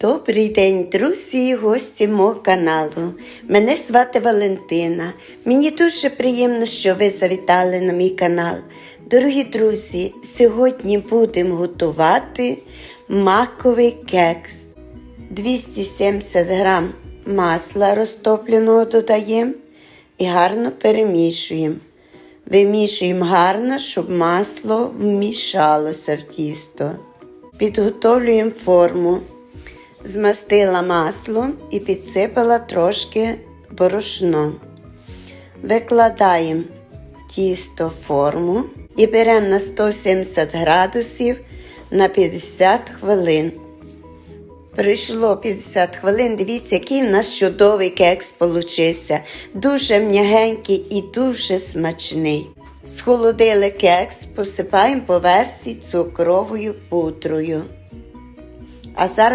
Добрий день, друзі і гості мого каналу. Мене звати Валентина. Мені дуже приємно, що ви завітали на мій канал. Дорогі друзі, сьогодні будемо готувати маковий кекс. 270 грам масла розтопленого додаємо і гарно перемішуємо. Вимішуємо гарно, щоб масло вмішалося в тісто. Підготовлюємо форму. Змастила маслом і підсипала трошки борошном. Викладаємо тісто в форму і беремо на 170 градусів на 50 хвилин. Пройшло 50 хвилин. Дивіться, який в нас чудовий кекс получився. Дуже м'ягенький і дуже смачний. Схолодили кекс, посипаємо по версії цукровою пудрою. А зараз